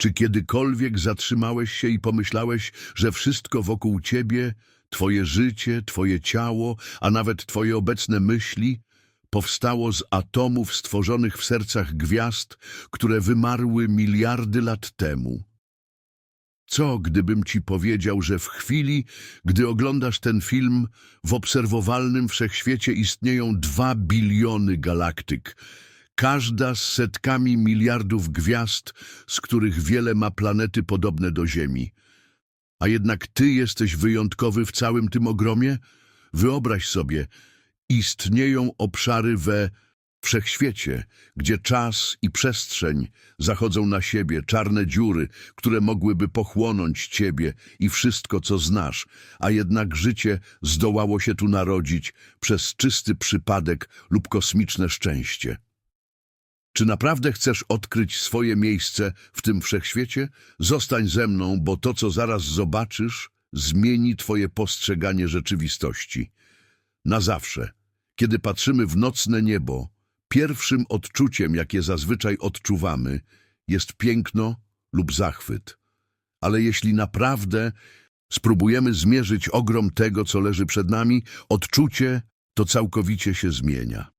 Czy kiedykolwiek zatrzymałeś się i pomyślałeś, że wszystko wokół ciebie, twoje życie, twoje ciało, a nawet twoje obecne myśli, powstało z atomów stworzonych w sercach gwiazd, które wymarły miliardy lat temu? Co, gdybym ci powiedział, że w chwili, gdy oglądasz ten film, w obserwowalnym wszechświecie istnieją dwa biliony galaktyk, każda z setkami miliardów gwiazd, z których wiele ma planety podobne do Ziemi. A jednak ty jesteś wyjątkowy w całym tym ogromie? Wyobraź sobie, istnieją obszary we wszechświecie, gdzie czas i przestrzeń zachodzą na siebie, czarne dziury, które mogłyby pochłonąć ciebie i wszystko, co znasz, a jednak życie zdołało się tu narodzić przez czysty przypadek lub kosmiczne szczęście. Czy naprawdę chcesz odkryć swoje miejsce w tym wszechświecie? Zostań ze mną, bo to, co zaraz zobaczysz, zmieni twoje postrzeganie rzeczywistości. Na zawsze. Kiedy patrzymy w nocne niebo, pierwszym odczuciem, jakie zazwyczaj odczuwamy, jest piękno lub zachwyt. Ale jeśli naprawdę spróbujemy zmierzyć ogrom tego, co leży przed nami, odczucie to całkowicie się zmienia.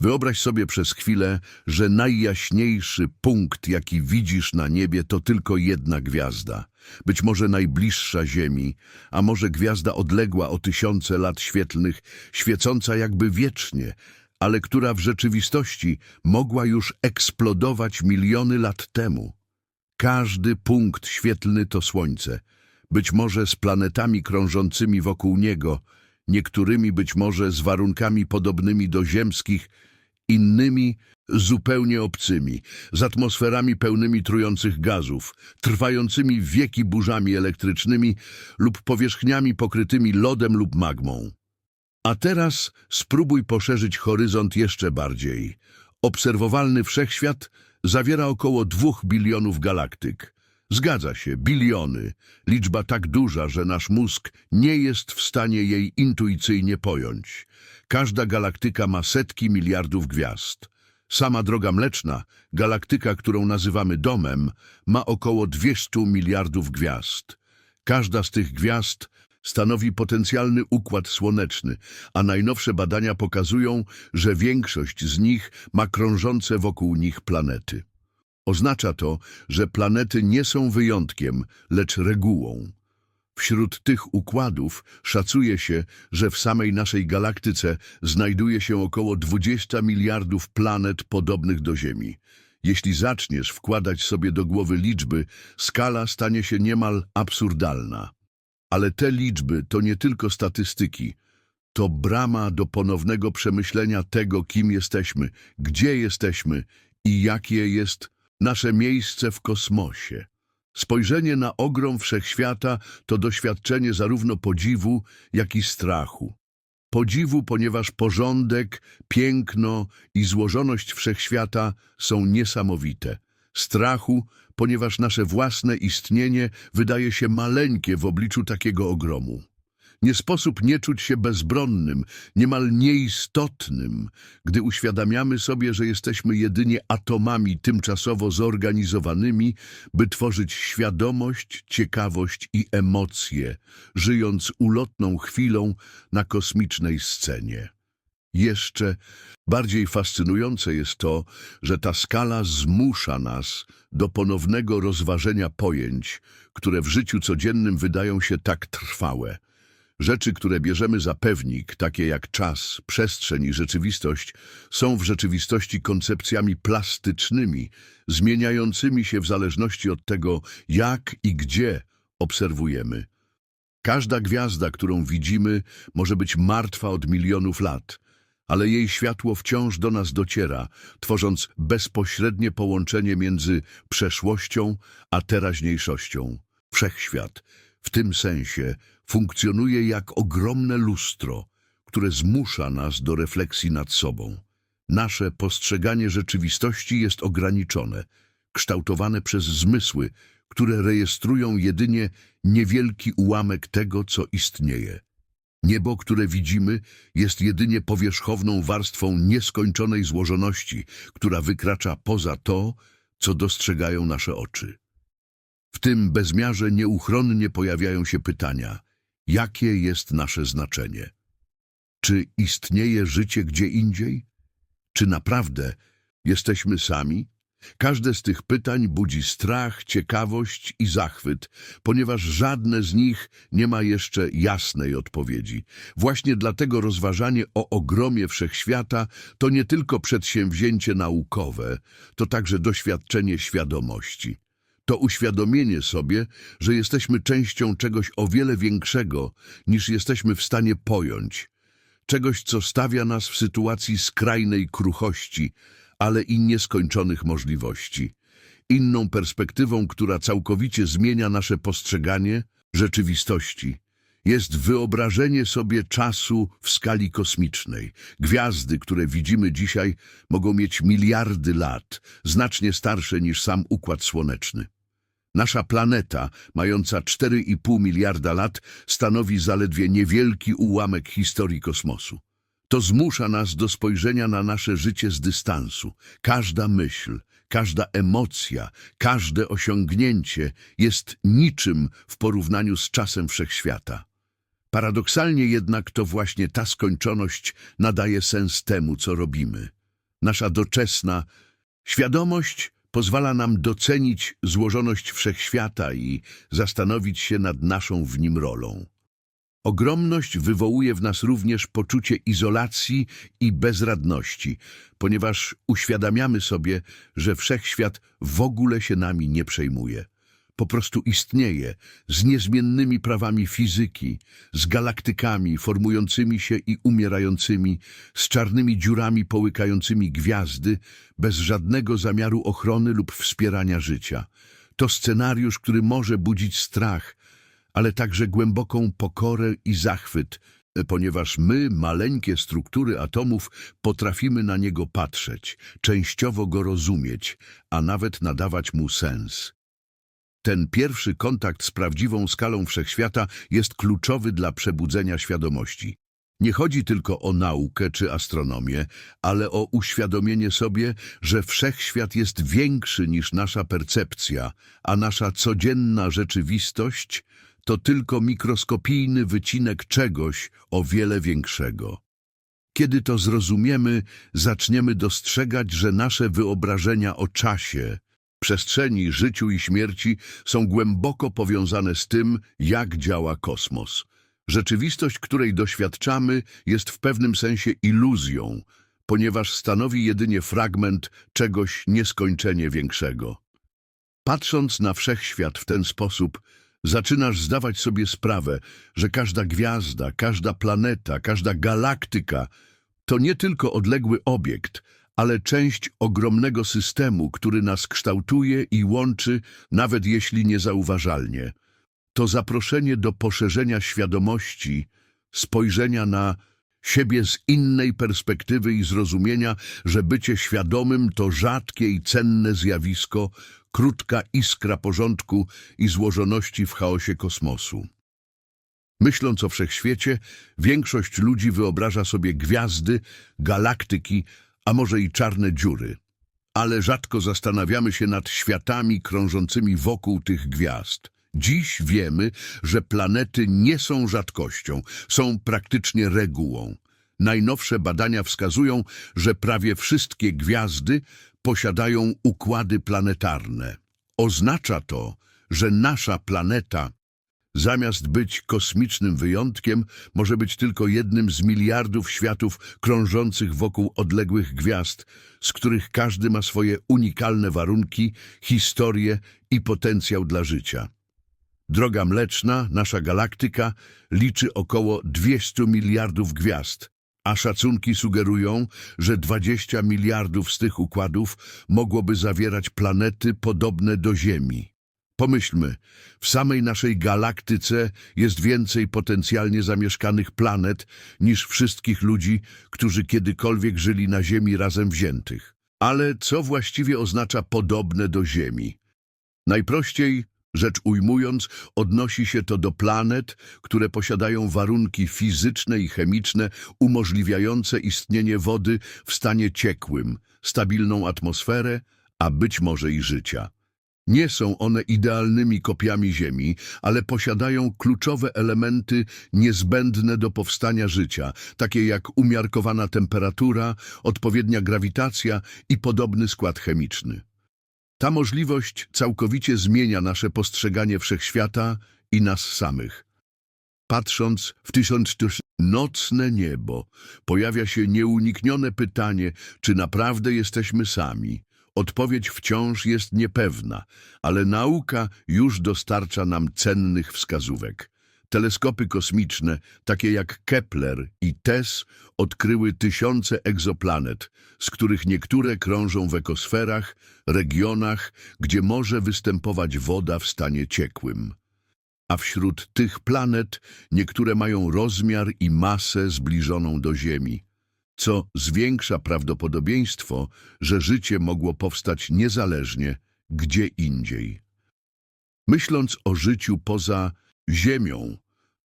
Wyobraź sobie przez chwilę, że najjaśniejszy punkt, jaki widzisz na niebie, to tylko jedna gwiazda. Być może najbliższa Ziemi, a może gwiazda odległa o tysiące lat świetlnych, świecąca jakby wiecznie, ale która w rzeczywistości mogła już eksplodować miliony lat temu. Każdy punkt świetlny to Słońce, być może z planetami krążącymi wokół niego, niektórymi być może z warunkami podobnymi do ziemskich, innymi zupełnie obcymi, z atmosferami pełnymi trujących gazów, trwającymi wieki burzami elektrycznymi lub powierzchniami pokrytymi lodem lub magmą. A teraz spróbuj poszerzyć horyzont jeszcze bardziej. Obserwowalny wszechświat zawiera około dwóch bilionów galaktyk. Zgadza się, biliony. Liczba tak duża, że nasz mózg nie jest w stanie jej intuicyjnie pojąć. Każda galaktyka ma setki miliardów gwiazd. Sama Droga Mleczna, galaktyka, którą nazywamy domem, ma około 200 miliardów gwiazd. Każda z tych gwiazd stanowi potencjalny układ słoneczny, a najnowsze badania pokazują, że większość z nich ma krążące wokół nich planety. Oznacza to, że planety nie są wyjątkiem, lecz regułą. Wśród tych układów szacuje się, że w samej naszej galaktyce znajduje się około 20 miliardów planet podobnych do Ziemi. Jeśli zaczniesz wkładać sobie do głowy liczby, skala stanie się niemal absurdalna. Ale te liczby to nie tylko statystyki, to brama do ponownego przemyślenia tego, kim jesteśmy, gdzie jesteśmy i jakie jest nasze miejsce w kosmosie. Spojrzenie na ogrom wszechświata to doświadczenie zarówno podziwu, jak i strachu. Podziwu, ponieważ porządek, piękno i złożoność wszechświata są niesamowite. Strachu, ponieważ nasze własne istnienie wydaje się maleńkie w obliczu takiego ogromu. Nie sposób nie czuć się bezbronnym, niemal nieistotnym, gdy uświadamiamy sobie, że jesteśmy jedynie atomami tymczasowo zorganizowanymi, by tworzyć świadomość, ciekawość i emocje, żyjąc ulotną chwilą na kosmicznej scenie. Jeszcze bardziej fascynujące jest to, że ta skala zmusza nas do ponownego rozważenia pojęć, które w życiu codziennym wydają się tak trwałe. Rzeczy, które bierzemy za pewnik, takie jak czas, przestrzeń i rzeczywistość, są w rzeczywistości koncepcjami plastycznymi, zmieniającymi się w zależności od tego, jak i gdzie obserwujemy. Każda gwiazda, którą widzimy, może być martwa od milionów lat, ale jej światło wciąż do nas dociera, tworząc bezpośrednie połączenie między przeszłością a teraźniejszością. Wszechświat w tym sensie funkcjonuje jak ogromne lustro, które zmusza nas do refleksji nad sobą. Nasze postrzeganie rzeczywistości jest ograniczone, kształtowane przez zmysły, które rejestrują jedynie niewielki ułamek tego, co istnieje. Niebo, które widzimy, jest jedynie powierzchowną warstwą nieskończonej złożoności, która wykracza poza to, co dostrzegają nasze oczy. W tym bezmiarze nieuchronnie pojawiają się pytania, jakie jest nasze znaczenie? Czy istnieje życie gdzie indziej? Czy naprawdę jesteśmy sami? Każde z tych pytań budzi strach, ciekawość i zachwyt, ponieważ żadne z nich nie ma jeszcze jasnej odpowiedzi. Właśnie dlatego rozważanie o ogromie wszechświata to nie tylko przedsięwzięcie naukowe, to także doświadczenie świadomości. To uświadomienie sobie, że jesteśmy częścią czegoś o wiele większego, niż jesteśmy w stanie pojąć. Czegoś, co stawia nas w sytuacji skrajnej kruchości, ale i nieskończonych możliwości. Inną perspektywą, która całkowicie zmienia nasze postrzeganie rzeczywistości, jest wyobrażenie sobie czasu w skali kosmicznej. Gwiazdy, które widzimy dzisiaj, mogą mieć miliardy lat, znacznie starsze niż sam Układ Słoneczny. Nasza planeta, mająca 4,5 miliarda lat, stanowi zaledwie niewielki ułamek historii kosmosu. To zmusza nas do spojrzenia na nasze życie z dystansu. Każda myśl, każda emocja, każde osiągnięcie jest niczym w porównaniu z czasem wszechświata. Paradoksalnie jednak to właśnie ta skończoność nadaje sens temu, co robimy. Nasza doczesna świadomość pozwala nam docenić złożoność wszechświata i zastanowić się nad naszą w nim rolą. Ogromność wywołuje w nas również poczucie izolacji i bezradności, ponieważ uświadamiamy sobie, że wszechświat w ogóle się nami nie przejmuje. Po prostu istnieje z niezmiennymi prawami fizyki, z galaktykami formującymi się i umierającymi, z czarnymi dziurami połykającymi gwiazdy, bez żadnego zamiaru ochrony lub wspierania życia. To scenariusz, który może budzić strach, ale także głęboką pokorę i zachwyt, ponieważ my, maleńkie struktury atomów, potrafimy na niego patrzeć, częściowo go rozumieć, a nawet nadawać mu sens. Ten pierwszy kontakt z prawdziwą skalą wszechświata jest kluczowy dla przebudzenia świadomości. Nie chodzi tylko o naukę czy astronomię, ale o uświadomienie sobie, że wszechświat jest większy niż nasza percepcja, a nasza codzienna rzeczywistość to tylko mikroskopijny wycinek czegoś o wiele większego. Kiedy to zrozumiemy, zaczniemy dostrzegać, że nasze wyobrażenia o czasie, przestrzeni, życiu i śmierci są głęboko powiązane z tym, jak działa kosmos. Rzeczywistość, której doświadczamy, jest w pewnym sensie iluzją, ponieważ stanowi jedynie fragment czegoś nieskończenie większego. Patrząc na wszechświat w ten sposób, zaczynasz zdawać sobie sprawę, że każda gwiazda, każda planeta, każda galaktyka to nie tylko odległy obiekt, ale część ogromnego systemu, który nas kształtuje i łączy, nawet jeśli niezauważalnie. To zaproszenie do poszerzenia świadomości, spojrzenia na siebie z innej perspektywy i zrozumienia, że bycie świadomym to rzadkie i cenne zjawisko, krótka iskra porządku i złożoności w chaosie kosmosu. Myśląc o wszechświecie, większość ludzi wyobraża sobie gwiazdy, galaktyki, a może i czarne dziury. Ale rzadko zastanawiamy się nad światami krążącymi wokół tych gwiazd. Dziś wiemy, że planety nie są rzadkością, są praktycznie regułą. Najnowsze badania wskazują, że prawie wszystkie gwiazdy posiadają układy planetarne. Oznacza to, że nasza planeta, zamiast być kosmicznym wyjątkiem, może być tylko jednym z miliardów światów krążących wokół odległych gwiazd, z których każdy ma swoje unikalne warunki, historię i potencjał dla życia. Droga Mleczna, nasza galaktyka, liczy około 200 miliardów gwiazd, a szacunki sugerują, że 20 miliardów z tych układów mogłoby zawierać planety podobne do Ziemi. Pomyślmy, w samej naszej galaktyce jest więcej potencjalnie zamieszkanych planet niż wszystkich ludzi, którzy kiedykolwiek żyli na Ziemi razem wziętych. Ale co właściwie oznacza podobne do Ziemi? Najprościej Rzecz ujmując, odnosi się to do planet, które posiadają warunki fizyczne i chemiczne umożliwiające istnienie wody w stanie ciekłym, stabilną atmosferę, a być może i życia. Nie są one idealnymi kopiami Ziemi, ale posiadają kluczowe elementy niezbędne do powstania życia, takie jak umiarkowana temperatura, odpowiednia grawitacja i podobny skład chemiczny. Ta możliwość całkowicie zmienia nasze postrzeganie wszechświata i nas samych. Patrząc w tysiąc nocne niebo, pojawia się nieuniknione pytanie, czy naprawdę jesteśmy sami. Odpowiedź wciąż jest niepewna, ale nauka już dostarcza nam cennych wskazówek. Teleskopy kosmiczne, takie jak Kepler i TESS, odkryły tysiące egzoplanet, z których niektóre krążą w ekosferach, regionach, gdzie może występować woda w stanie ciekłym. A wśród tych planet niektóre mają rozmiar i masę zbliżoną do Ziemi, co zwiększa prawdopodobieństwo, że życie mogło powstać niezależnie gdzie indziej. Myśląc o życiu poza Ziemią,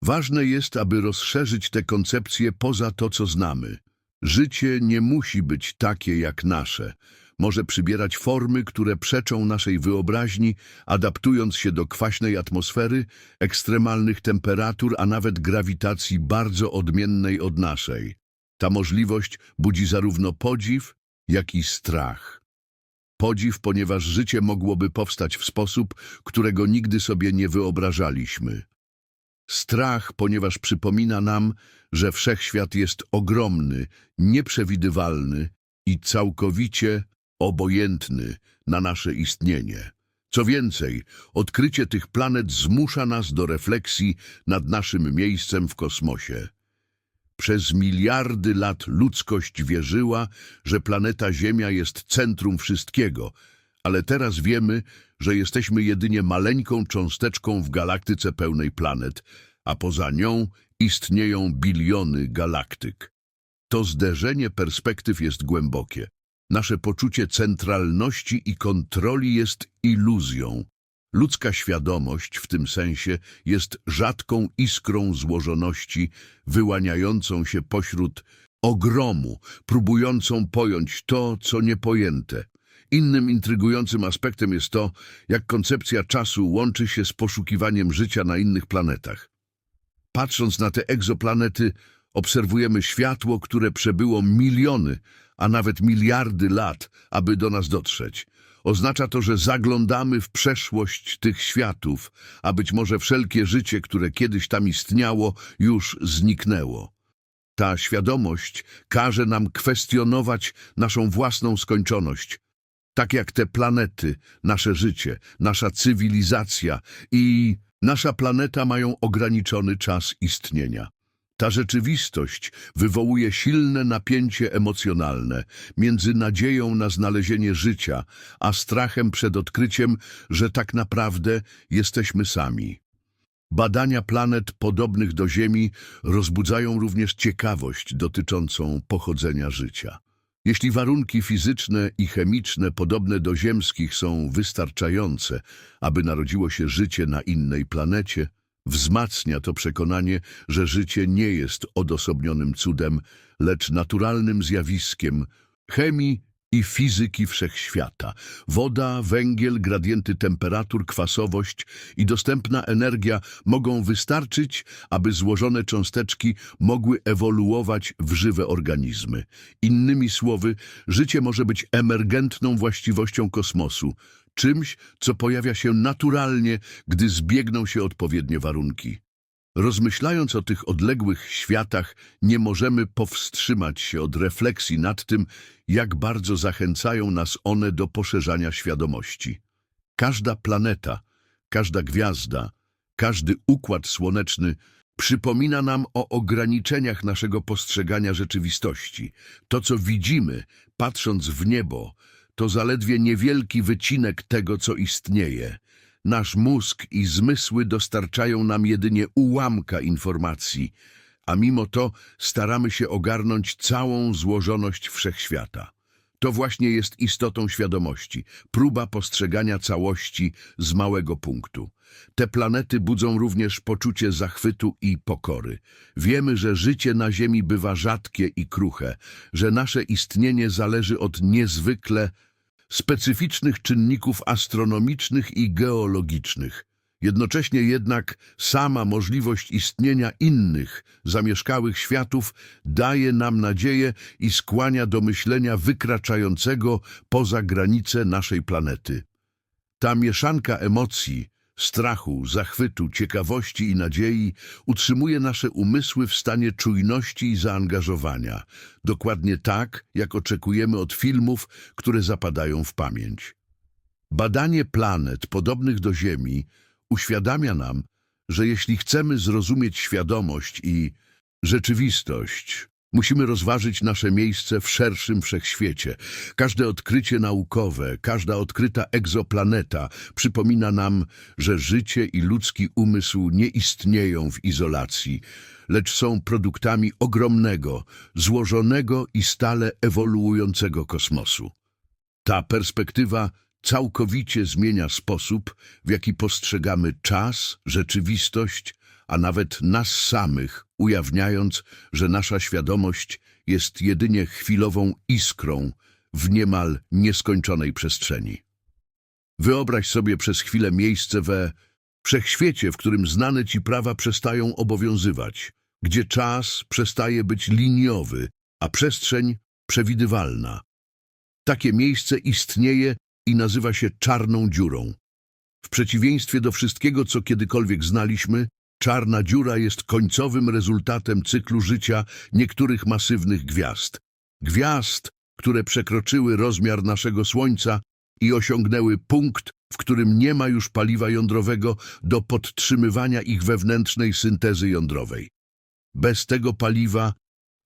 ważne jest, aby rozszerzyć tę koncepcję poza to, co znamy. Życie nie musi być takie jak nasze. Może przybierać formy, które przeczą naszej wyobraźni, adaptując się do kwaśnej atmosfery, ekstremalnych temperatur, a nawet grawitacji bardzo odmiennej od naszej. Ta możliwość budzi zarówno podziw, jak i strach. Podziw, ponieważ życie mogłoby powstać w sposób, którego nigdy sobie nie wyobrażaliśmy. Strach, ponieważ przypomina nam, że wszechświat jest ogromny, nieprzewidywalny i całkowicie obojętny na nasze istnienie. Co więcej, odkrycie tych planet zmusza nas do refleksji nad naszym miejscem w kosmosie. Przez miliardy lat ludzkość wierzyła, że planeta Ziemia jest centrum wszystkiego, ale teraz wiemy, że jesteśmy jedynie maleńką cząsteczką w galaktyce pełnej planet, a poza nią istnieją biliony galaktyk. To zderzenie perspektyw jest głębokie. Nasze poczucie centralności i kontroli jest iluzją. Ludzka świadomość w tym sensie jest rzadką iskrą złożoności, wyłaniającą się pośród ogromu, próbującą pojąć to, co niepojęte. Innym intrygującym aspektem jest to, jak koncepcja czasu łączy się z poszukiwaniem życia na innych planetach. Patrząc na te egzoplanety, obserwujemy światło, które przebyło miliony, a nawet miliardy lat, aby do nas dotrzeć. Oznacza to, że zaglądamy w przeszłość tych światów, a być może wszelkie życie, które kiedyś tam istniało, już zniknęło. Ta świadomość każe nam kwestionować naszą własną skończoność, tak jak te planety, nasze życie, nasza cywilizacja i nasza planeta mają ograniczony czas istnienia. Ta rzeczywistość wywołuje silne napięcie emocjonalne między nadzieją na znalezienie życia, a strachem przed odkryciem, że tak naprawdę jesteśmy sami. Badania planet podobnych do Ziemi rozbudzają również ciekawość dotyczącą pochodzenia życia. Jeśli warunki fizyczne i chemiczne podobne do ziemskich są wystarczające, aby narodziło się życie na innej planecie, wzmacnia to przekonanie, że życie nie jest odosobnionym cudem, lecz naturalnym zjawiskiem chemii i fizyki wszechświata. Woda, węgiel, gradienty temperatur, kwasowość i dostępna energia mogą wystarczyć, aby złożone cząsteczki mogły ewoluować w żywe organizmy. Innymi słowy, życie może być emergentną właściwością kosmosu, czymś, co pojawia się naturalnie, gdy zbiegną się odpowiednie warunki. Rozmyślając o tych odległych światach, nie możemy powstrzymać się od refleksji nad tym, jak bardzo zachęcają nas one do poszerzania świadomości. Każda planeta, każda gwiazda, każdy układ słoneczny przypomina nam o ograniczeniach naszego postrzegania rzeczywistości. To, co widzimy, patrząc w niebo, to zaledwie niewielki wycinek tego, co istnieje. Nasz mózg i zmysły dostarczają nam jedynie ułamka informacji, a mimo to staramy się ogarnąć całą złożoność wszechświata. To właśnie jest istotą świadomości, próba postrzegania całości z małego punktu. Te planety budzą również poczucie zachwytu i pokory. Wiemy, że życie na Ziemi bywa rzadkie i kruche, że nasze istnienie zależy od niezwykle specyficznych czynników astronomicznych i geologicznych. Jednocześnie jednak sama możliwość istnienia innych, zamieszkałych światów daje nam nadzieję i skłania do myślenia wykraczającego poza granice naszej planety. Ta mieszanka emocji, strachu, zachwytu, ciekawości i nadziei utrzymuje nasze umysły w stanie czujności i zaangażowania, dokładnie tak, jak oczekujemy od filmów, które zapadają w pamięć. Badanie planet podobnych do Ziemi uświadamia nam, że jeśli chcemy zrozumieć świadomość i rzeczywistość, musimy rozważyć nasze miejsce w szerszym wszechświecie. Każde odkrycie naukowe, każda odkryta egzoplaneta przypomina nam, że życie i ludzki umysł nie istnieją w izolacji, lecz są produktami ogromnego, złożonego i stale ewoluującego kosmosu. Ta perspektywa całkowicie zmienia sposób, w jaki postrzegamy czas, rzeczywistość, a nawet nas samych, ujawniając, że nasza świadomość jest jedynie chwilową iskrą w niemal nieskończonej przestrzeni. Wyobraź sobie przez chwilę miejsce we wszechświecie, w którym znane ci prawa przestają obowiązywać, gdzie czas przestaje być liniowy, a przestrzeń przewidywalna. Takie miejsce istnieje i nazywa się czarną dziurą. W przeciwieństwie do wszystkiego, co kiedykolwiek znaliśmy, czarna dziura jest końcowym rezultatem cyklu życia niektórych masywnych gwiazd. Gwiazd, które przekroczyły rozmiar naszego Słońca i osiągnęły punkt, w którym nie ma już paliwa jądrowego do podtrzymywania ich wewnętrznej syntezy jądrowej. Bez tego paliwa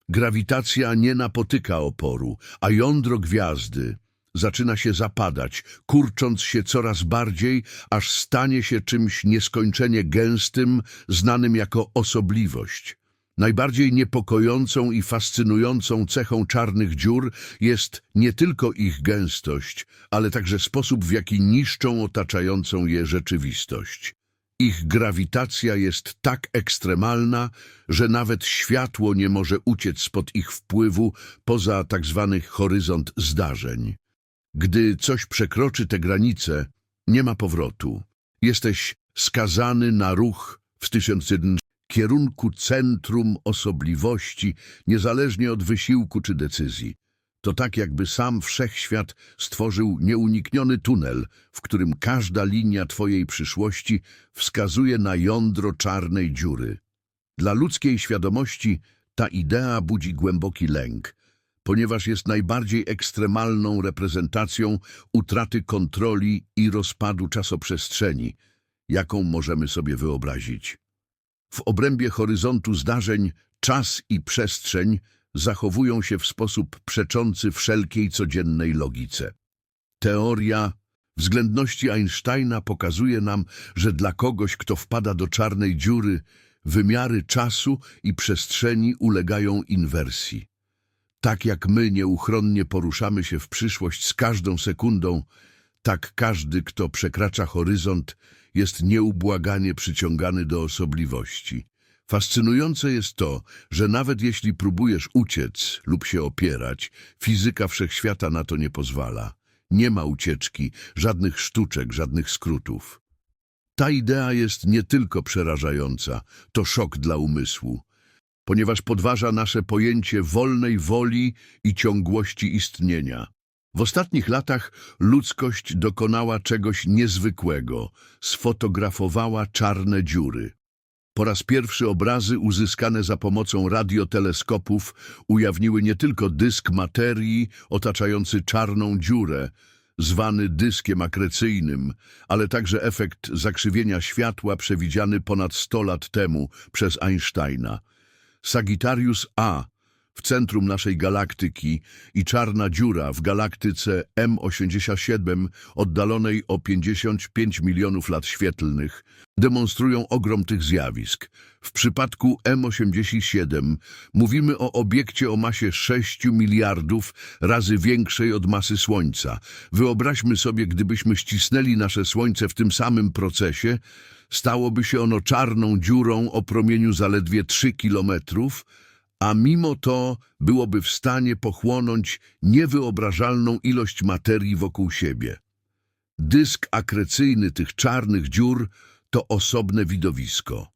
grawitacja nie napotyka oporu, a jądro gwiazdy zaczyna się zapadać, kurcząc się coraz bardziej, aż stanie się czymś nieskończenie gęstym, znanym jako osobliwość. Najbardziej niepokojącą i fascynującą cechą czarnych dziur jest nie tylko ich gęstość, ale także sposób, w jaki niszczą otaczającą je rzeczywistość. Ich grawitacja jest tak ekstremalna, że nawet światło nie może uciec spod ich wpływu poza tak zwany horyzont zdarzeń. Gdy coś przekroczy te granice, nie ma powrotu. Jesteś skazany na ruch w 1001 kierunku centrum osobliwości, niezależnie od wysiłku czy decyzji. To tak, jakby sam wszechświat stworzył nieunikniony tunel, w którym każda linia twojej przyszłości wskazuje na jądro czarnej dziury. Dla ludzkiej świadomości ta idea budzi głęboki lęk, ponieważ jest najbardziej ekstremalną reprezentacją utraty kontroli i rozpadu czasoprzestrzeni, jaką możemy sobie wyobrazić. W obrębie horyzontu zdarzeń czas i przestrzeń zachowują się w sposób przeczący wszelkiej codziennej logice. Teoria względności Einsteina pokazuje nam, że dla kogoś, kto wpada do czarnej dziury, wymiary czasu i przestrzeni ulegają inwersji. Tak jak my nieuchronnie poruszamy się w przyszłość z każdą sekundą, tak każdy, kto przekracza horyzont, jest nieubłaganie przyciągany do osobliwości. Fascynujące jest to, że nawet jeśli próbujesz uciec lub się opierać, fizyka wszechświata na to nie pozwala. Nie ma ucieczki, żadnych sztuczek, żadnych skrótów. Ta idea jest nie tylko przerażająca, to szok dla umysłu, ponieważ podważa nasze pojęcie wolnej woli i ciągłości istnienia. W ostatnich latach ludzkość dokonała czegoś niezwykłego, sfotografowała czarne dziury. Po raz pierwszy obrazy uzyskane za pomocą radioteleskopów ujawniły nie tylko dysk materii otaczający czarną dziurę, zwany dyskiem akrecyjnym, ale także efekt zakrzywienia światła przewidziany ponad 100 lat temu przez Einsteina. Sagittarius A w centrum naszej galaktyki i czarna dziura w galaktyce M87 oddalonej o 55 milionów lat świetlnych demonstrują ogrom tych zjawisk. W przypadku M87 mówimy o obiekcie o masie 6 miliardów razy większej od masy Słońca. Wyobraźmy sobie, gdybyśmy ścisnęli nasze Słońce w tym samym procesie, stałoby się ono czarną dziurą o promieniu zaledwie 3 kilometrów, a mimo to byłoby w stanie pochłonąć niewyobrażalną ilość materii wokół siebie. Dysk akrecyjny tych czarnych dziur to osobne widowisko.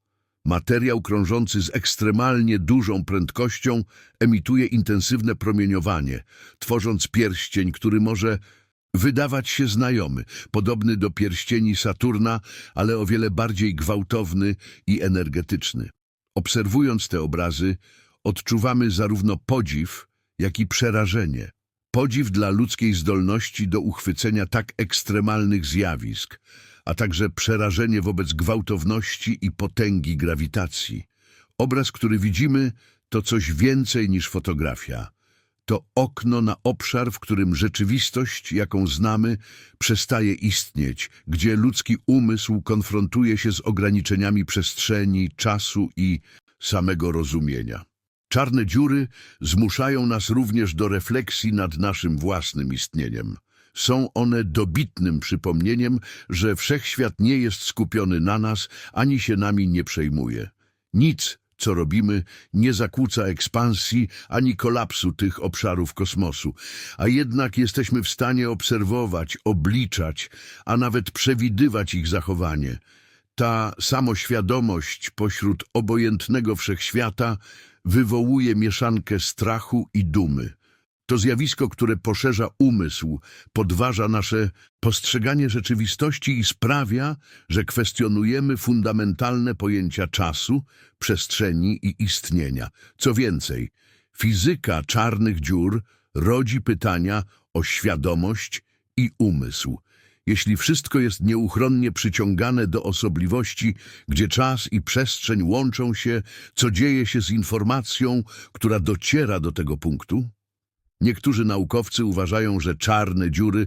Materiał krążący z ekstremalnie dużą prędkością emituje intensywne promieniowanie, tworząc pierścień, który może wydawać się znajomy, podobny do pierścieni Saturna, ale o wiele bardziej gwałtowny i energetyczny. Obserwując te obrazy, odczuwamy zarówno podziw, jak i przerażenie. Podziw dla ludzkiej zdolności do uchwycenia tak ekstremalnych zjawisk, a także przerażenie wobec gwałtowności i potęgi grawitacji. Obraz, który widzimy, to coś więcej niż fotografia. To okno na obszar, w którym rzeczywistość, jaką znamy, przestaje istnieć, gdzie ludzki umysł konfrontuje się z ograniczeniami przestrzeni, czasu i samego rozumienia. Czarne dziury zmuszają nas również do refleksji nad naszym własnym istnieniem. Są one dobitnym przypomnieniem, że wszechświat nie jest skupiony na nas, ani się nami nie przejmuje. Nic, co robimy, nie zakłóca ekspansji ani kolapsu tych obszarów kosmosu, a jednak jesteśmy w stanie obserwować, obliczać, a nawet przewidywać ich zachowanie. Ta samoświadomość pośród obojętnego wszechświata wywołuje mieszankę strachu i dumy. To zjawisko, które poszerza umysł, podważa nasze postrzeganie rzeczywistości i sprawia, że kwestionujemy fundamentalne pojęcia czasu, przestrzeni i istnienia. Co więcej, fizyka czarnych dziur rodzi pytania o świadomość i umysł. Jeśli wszystko jest nieuchronnie przyciągane do osobliwości, gdzie czas i przestrzeń łączą się, co dzieje się z informacją, która dociera do tego punktu? Niektórzy naukowcy uważają, że czarne dziury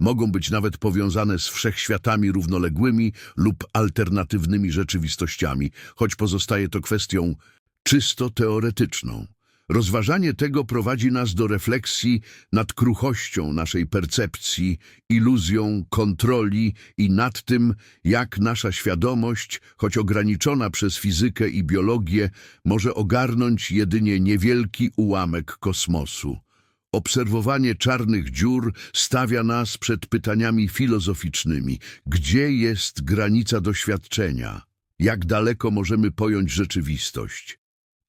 mogą być nawet powiązane z wszechświatami równoległymi lub alternatywnymi rzeczywistościami, choć pozostaje to kwestią czysto teoretyczną. Rozważanie tego prowadzi nas do refleksji nad kruchością naszej percepcji, iluzją kontroli i nad tym, jak nasza świadomość, choć ograniczona przez fizykę i biologię, może ogarnąć jedynie niewielki ułamek kosmosu. Obserwowanie czarnych dziur stawia nas przed pytaniami filozoficznymi. Gdzie jest granica doświadczenia? Jak daleko możemy pojąć rzeczywistość?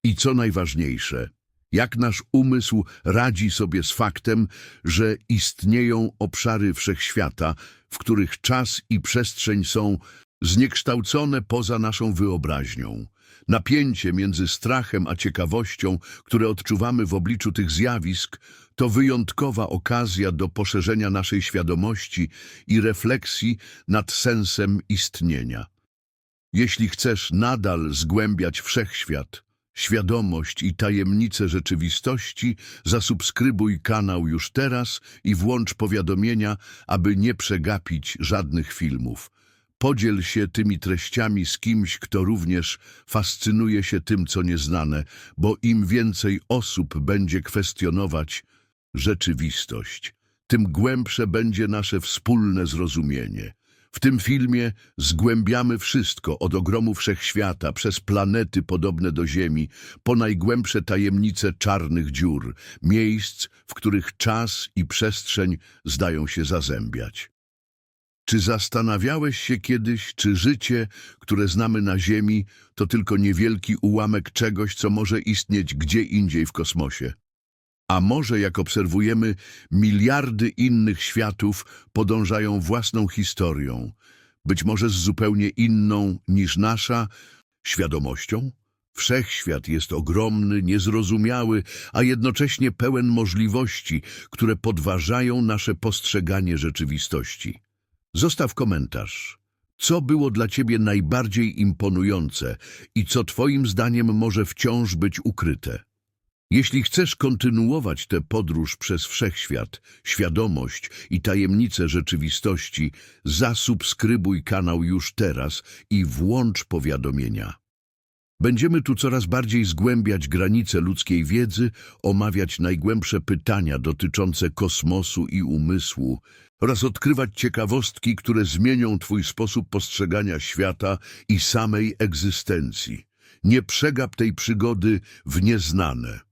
I co najważniejsze, jak nasz umysł radzi sobie z faktem, że istnieją obszary wszechświata, w których czas i przestrzeń są zniekształcone poza naszą wyobraźnią. Napięcie między strachem a ciekawością, które odczuwamy w obliczu tych zjawisk, to wyjątkowa okazja do poszerzenia naszej świadomości i refleksji nad sensem istnienia. Jeśli chcesz nadal zgłębiać wszechświat, świadomość i tajemnice rzeczywistości, zasubskrybuj kanał już teraz i włącz powiadomienia, aby nie przegapić żadnych filmów. Podziel się tymi treściami z kimś, kto również fascynuje się tym, co nieznane, bo im więcej osób będzie kwestionować rzeczywistość, tym głębsze będzie nasze wspólne zrozumienie. W tym filmie zgłębiamy wszystko od ogromu wszechświata, przez planety podobne do Ziemi, po najgłębsze tajemnice czarnych dziur, miejsc, w których czas i przestrzeń zdają się zazębiać. Czy zastanawiałeś się kiedyś, czy życie, które znamy na Ziemi, to tylko niewielki ułamek czegoś, co może istnieć gdzie indziej w kosmosie? A może, jak obserwujemy, miliardy innych światów podążają własną historią, być może z zupełnie inną niż nasza świadomością? Wszechświat jest ogromny, niezrozumiały, a jednocześnie pełen możliwości, które podważają nasze postrzeganie rzeczywistości. Zostaw komentarz. Co było dla Ciebie najbardziej imponujące i co Twoim zdaniem może wciąż być ukryte? Jeśli chcesz kontynuować tę podróż przez wszechświat, świadomość i tajemnice rzeczywistości, zasubskrybuj kanał już teraz i włącz powiadomienia. Będziemy tu coraz bardziej zgłębiać granice ludzkiej wiedzy, omawiać najgłębsze pytania dotyczące kosmosu i umysłu oraz odkrywać ciekawostki, które zmienią Twój sposób postrzegania świata i samej egzystencji. Nie przegap tej przygody w nieznane.